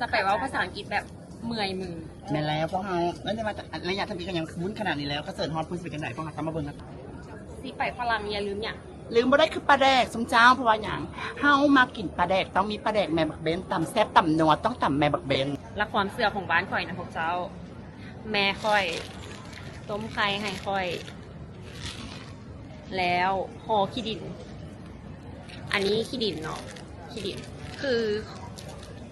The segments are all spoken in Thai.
จะไปเว่าภาษาอังกฤษแบบเมื่อยมือ แม่นแล้วพวกเราแล้วจะมาจากระยะทวีกันยังคุ้นขนาดนี้แล้วก็เสิร์ชฮอตพูดสปีกันไหนพวกเราตามมาเบิ่งกันสิไปฝรั่งอย่าลืมอย่างลืมบ่ได้คือปลาแดกสมเจ้าเพราะว่าอย่างเฮามากินปลาแดกต้องมีปลาแดกแม่บักเบนตำแซ่บตำนัวต้องตำแม่บักเบนและความเสื่อของบ้านข่อยนะพวกเจ้า แม่ข่อย ต้มไข่ให้ข่อย แล้วห่อขี้ดิน อันนี้ขี้ดินเนาะขี้ดิน คือ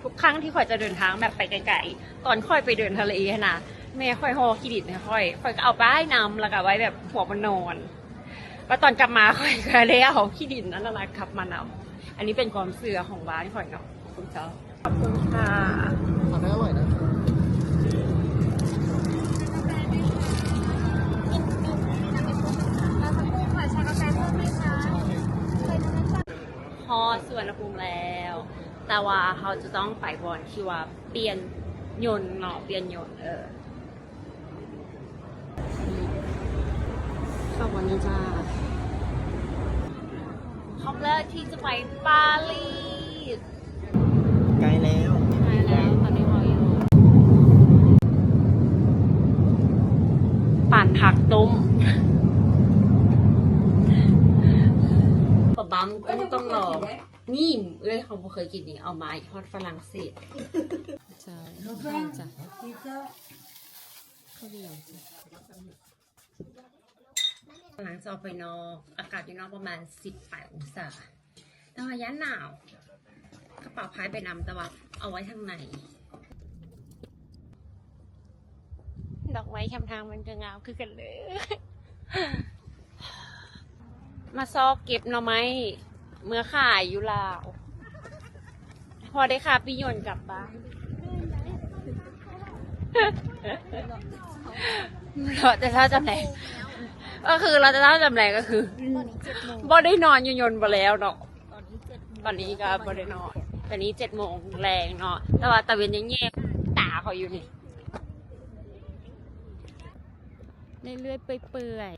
ทุกครั้งที่ข่อยจะเดินทางแบบไปไกลๆตอนข่อยไปเดินทะเลนะแม่ข่อยหอขี้ดินให้ข่อยข่อยก็เอาปให้นำแล้วก็ไว้แบบหัวมันนอนแล้วตอนกลับมาข่อยก็เลยเอาขี้ดินนั้นนะขับมานำอันนี้เป็นความเสื่อของบ้านข่อยเนาะขอบคุณเจ้าขอบคุณค่ะทำได้อร่อยนะพอส่วนภูมิแล้ว แต่ว่าเขาจะต้องไปบอลที่ว่าเปลี่ยนยนต์เนาะเปลี่ยนยนต์เออขอบวันนี้จ้าคำแรกที่จะไปปารีสไกลแล้วใช่แล้วตอนนี้เราอยู่ปั่นผักต้มปะบัมก็ต้องลอง นี่เอ้ยเขาบ่เคยกินนี่เอามาทอดฝรั่งเศสใช่ข้าวจ้ะข้าวเหนียวจ้ะหลังจะออกไปนอกอากาศอยู่นอกประมาณ 18 องศาแต่ว่าย้านหนาว กระเป๋าพายไปนำแต่ว่าเอาไว้ทางในดอกไม้แคมทางมันก็งามคือกันเลย มาซอกเก็บหน่อไม้ เมื่อขายอยู่ลาว พอได้ค่าปิยนกลับบ้านเราจะเท่าจำแหนงก็คือเราจะเท่าจำแหนงก็คือบ่ได้นอนยู่ยนต์บ่แล้วเนาะตอนนี้ก็บ่ได้นอนตอนนี้เจ็ดโมงแรงเนาะแต่ว่าตะเวนยังแยกตาเขาอยู่นี่เรื่อยๆเปื่อย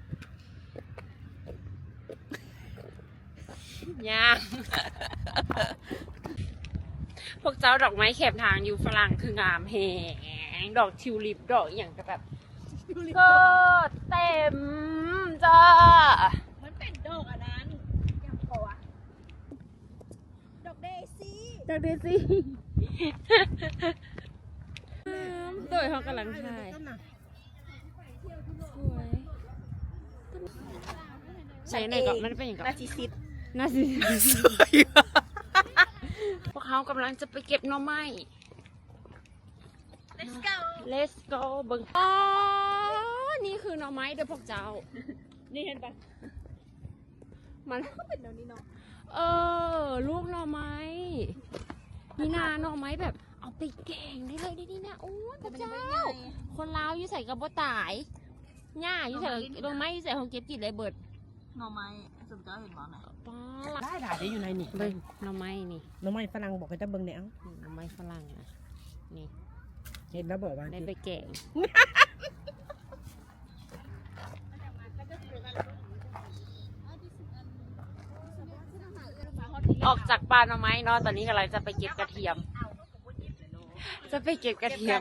ย่าง พวกเจ้าดอกไม้แคบทางอยู่ฝรั่งคืองามแหงดอกทิวลิปดอกอหย่างก็แบบก็เต็มจ้า มันเป็นดอกอันนั้นอย่างกว่าดอกเดซี่ดอกเดซี่โดยเขากำลังถ่ายสวยใส่ไหนก่อนมันเป็นอย่างก่อน นาจิซิต น่าสิพวกเขากำลังจะไปเก็บหน่อไม้ let's go let's go เบิ่งอ๋อ นี่คือหน่อไม้เด้อพวกเจ้า นี่เห็นปะมันก็เป็นแนวนี้เนาะ เออ ลูกหน่อไม้ นี่นาหน่อไม้แบบ เอาไปแกงได้เลยได้ดีนะโอ้ยพระเจ้า คนลาวอยู่ใส่กระบอตายหญ้าอยู่ใส่หน่อไม้อยู่ใส่ของเก็บกินเลยเบิด หน่อไม้สมเจ้าเห็นบ้างไหม ป้าได้ด่าได้อยู่ในนี่เบิ่งหน่อไม้นี่น้องไม้ฝรั่งบอกให้ตาเบิ่งเนี่ยเอ้าหน่อไม้ฝรั่งนะนี่ เห็นแล้วบอกว่าได้ไปแกงออกจากป่าหน่อไม้เนาะตอนนี้กำลังจะไปเก็บกระเทียม จะไปเก็บกระเทียม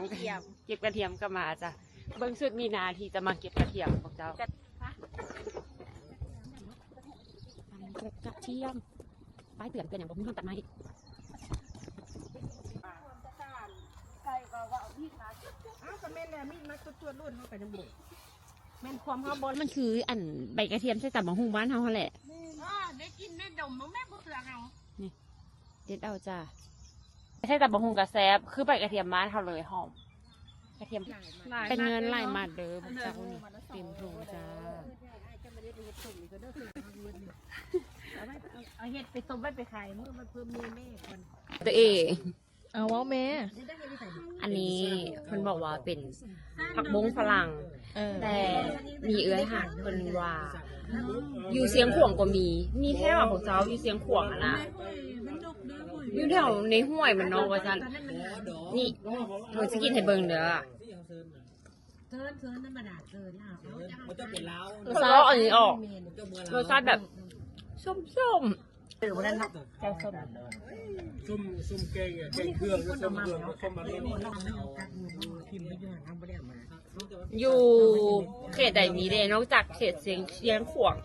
เก็บกระเทียมก็มาจ้ะเบิ้งสุดมีนาที่จะมาเก็บกระเทียมพวกเจ้า กระเทียมป้ายเตือนเป็นอย่างผมมีคนตัดไม้อ้าวก็แม่นแล้วมีดมัดตัวๆรุ่นเข้าไปในบุกแม่นความข้าวบอลมันคืออันใบกระเทียมใช่แต่บะฮุงบ้านเฮาหั่นแหละได้กินได้ดมมั้งแม่พวกเสือเอาเด็ดเอาจ้าใช่แต่บะฮุงกับแซบคือใบกระเทียมบ้านเฮาเลยหอมกระเทียมเป็นเงินหลายมาดเด้อพวกเจ้านี่เต็มถุงจ้า เอาเห็ดไปต้มไว้ไปขายมึงมันเพิ่มเมเม่คนตัวเอง เอาว่าแม่ อันนี้เพิ่นบอกว่าเป็นผักบงฝรั่ง เออ แต่มีเอื้อยหักเพิ่นว่า อยู่เสียงขวงก็มี มีแค่ว่าพวกเจ้าอยู่เสียงขวงอะนะอยู่แถวในห้วยมันเนาะว่าซั่นนี่หนูสิกินให้เบิ่งเด้อเทินเทินธรรมดาเทินเอามันจะเป็นลาวรสชาติอันนี้ออก รสชาติแบบ ส้มๆเออวันนั้นเจ้าส้มส้มส้มแกงแกงเครื่องก็ส้มเครื่องก็ส้มแบบนี้มพ์ไปยังทำไม่ได้มาอยู่เขตใดมีเดนอกจากเขตเสียงเชียงขวาง